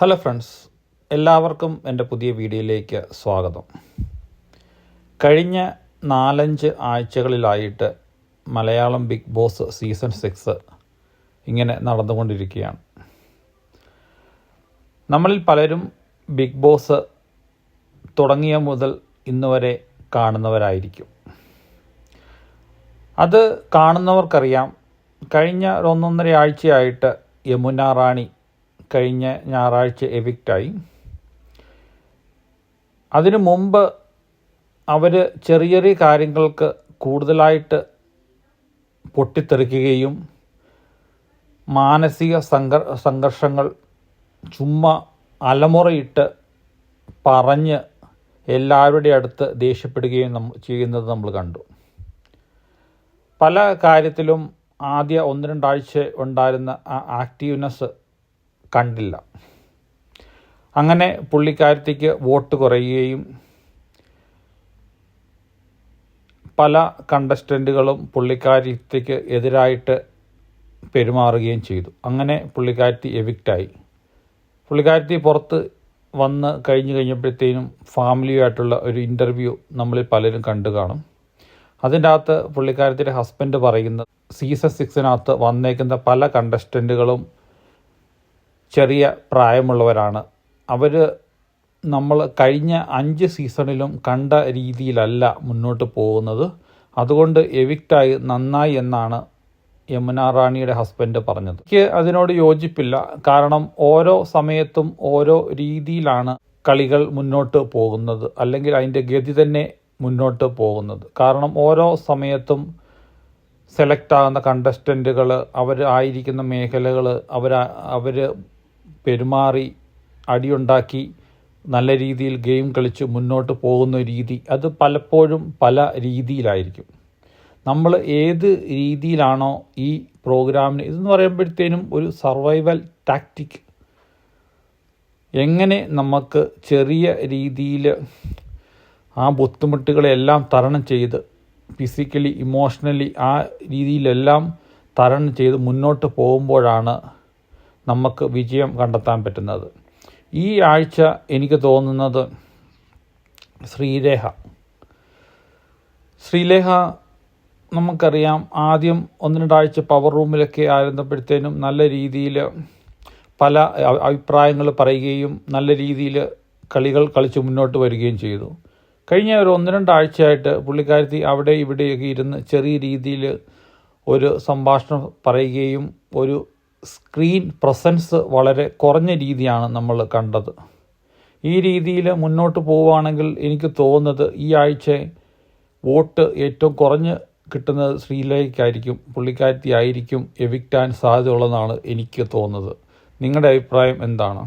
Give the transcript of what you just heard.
Hello friends എല്ലാവർക്കും എന്റെ പുതിയ വീഡിയോയിലേക്ക് സ്വാഗതം. കഴിഞ്ഞ നാലഞ്ച് ആഴ്ചകളിലായിട്ട് Malayalam Bigg Boss season six ഇങ്ങനെ നടന്നുകൊണ്ടിരിക്കുകയാണ്. നമ്മളിൽ പലരും ബിഗ് ബോസ് തുടങ്ങിയ മുതൽ ഇന്ന് വരെ കാണുന്നവരായിരിക്കും. അത് കാണുന്നവർക്കറിയാം കഴിഞ്ഞ ഒന്നൊന്നര ആഴ്ചയായിട്ട് യമുന റാണി കഴിഞ്ഞ ഞായറാഴ്ച എവിക്റ്റായി. അതിനു മുമ്പ് അവർ ചെറിയ ചെറിയ കാര്യങ്ങൾക്ക് കൂടുതലായിട്ട് പൊട്ടിത്തെറിക്കുകയും മാനസിക സംഘർ സംഘർഷങ്ങൾ ചുമ്മാ അലമുറയിട്ട് പറഞ്ഞ് എല്ലാവരുടെ അടുത്ത് ദേഷ്യപ്പെടുകയും നമ്മൾ ചെയ്യുന്നത് നമ്മൾ കണ്ടു. പല കാര്യത്തിലും ആദ്യ ഒന്ന് രണ്ടാഴ്ച ഉണ്ടായിരുന്ന ആ ആക്റ്റീവ്നെസ് കണ്ടില്ല. അങ്ങനെ പുള്ളിക്കാരത്തേക്ക് വോട്ട് കുറയുകയും പല കണ്ടസ്റ്റന്റുകളും പുള്ളിക്കാരത്തേക്ക് എതിരായിട്ട് പെരുമാറുകയും ചെയ്തു. അങ്ങനെ പുള്ളിക്കാരത്തി എവിക്റ്റായി പുള്ളിക്കാരത്തി പുറത്ത് വന്ന് കഴിഞ്ഞ് കഴിഞ്ഞപ്പോഴത്തേനും ഫാമിലിയുമായിട്ടുള്ള ഒരു ഇന്റർവ്യൂ നമ്മളിൽ പലരും കണ്ടു കാണും. അതിന്റെ അകത്ത് പുള്ളിക്കാരത്തിന്റെ ഹസ്ബൻഡ് പറയുന്നത് സീസൺ സിക്സിനകത്ത് വന്നേക്കുന്ന പല കണ്ടസ്റ്റന്റുകളും ചെറിയ പ്രായമുള്ളവരാണ്. അവർ നമ്മൾ കഴിഞ്ഞ അഞ്ച് സീസണിലും കണ്ട രീതിയിലല്ല മുന്നോട്ട് പോകുന്നത്. അതുകൊണ്ട് എവിക്റ്റായി നന്നായി എന്നാണ് യമുന റാണിയുടെ ഹസ്ബൻഡ് പറഞ്ഞത്. എനിക്ക് അതിനോട് യോജിപ്പില്ല. കാരണം ഓരോ സമയത്തും ഓരോ രീതിയിലാണ് കളികൾ മുന്നോട്ട് പോകുന്നത്. അല്ലെങ്കിൽ അതിന്റെ ഗതി തന്നെ മുന്നോട്ട് പോകുന്നത്. കാരണം ഓരോ സമയത്തും സെലക്ട് ആകുന്ന കണ്ടസ്റ്റന്റുകൾ അവർ ആയിരിക്കുന്ന മേഖലകൾ അവർ അവർ പെരുമാറി അടിയുണ്ടാക്കി നല്ല രീതിയിൽ ഗെയിം കളിച്ച് മുന്നോട്ട് പോകുന്ന രീതി അത് പലപ്പോഴും പല രീതിയിലായിരിക്കും. നമ്മൾ ഏത് രീതിയിലാണോ ഈ പ്രോഗ്രാമിന് ഇതെന്ന് പറയുമ്പോഴത്തേനും ഒരു സർവൈവൽ ടാക്റ്റിക് എങ്ങനെ നമുക്ക് ചെറിയ രീതിയിൽ ആ ബുദ്ധിമുട്ടുകളെല്ലാം തരണം ചെയ്ത് ഫിസിക്കലി ഇമോഷണലി ആ രീതിയിലെല്ലാം തരണം ചെയ്ത് മുന്നോട്ട് പോകുമ്പോഴാണ് നമുക്ക് വിജയം കണ്ടെത്താൻ പറ്റുന്നത്. ഈ ആഴ്ച എനിക്ക് തോന്നുന്നത് ശ്രീരേഖ. ശ്രീലേഖ നമുക്കറിയാം ആദ്യം ഒന്ന് രണ്ടാഴ്ച പവർ റൂമിലൊക്കെ ആയിരുന്നപ്പോഴത്തേനും നല്ല രീതിയിൽ പല അഭിപ്രായങ്ങൾ പറയുകയും നല്ല രീതിയിൽ കളികൾ കളിച്ച് മുന്നോട്ട് വരികയും ചെയ്തു. കഴിഞ്ഞ ഒരു ഒന്ന് രണ്ടാഴ്ചയായിട്ട് പുള്ളിക്കാരത്തി അവിടെ ഇവിടെയൊക്കെ ഇരുന്ന് ചെറിയ രീതിയിൽ ഒരു സംഭാഷണം പറയുകയും ഒരു സ്ക്രീൻ പ്രസൻസ് വളരെ കുറഞ്ഞ രീതിയാണ് നമ്മൾ കണ്ടത്. ഈ രീതിയിൽ മുന്നോട്ട് പോവുകയാണെങ്കിൽ എനിക്ക് തോന്നുന്നത് ഈ ആഴ്ച വോട്ട് ഏറ്റവും കുറഞ്ഞ് കിട്ടുന്നത് ശ്രീലേഖയ്ക്കായിരിക്കും പുള്ളിക്കാരത്തി ആയിരിക്കും എവിക്റ്റാൻ സാധ്യതയുള്ളതാണ് എനിക്ക് തോന്നുന്നത്. നിങ്ങളുടെ അഭിപ്രായം എന്താണ്?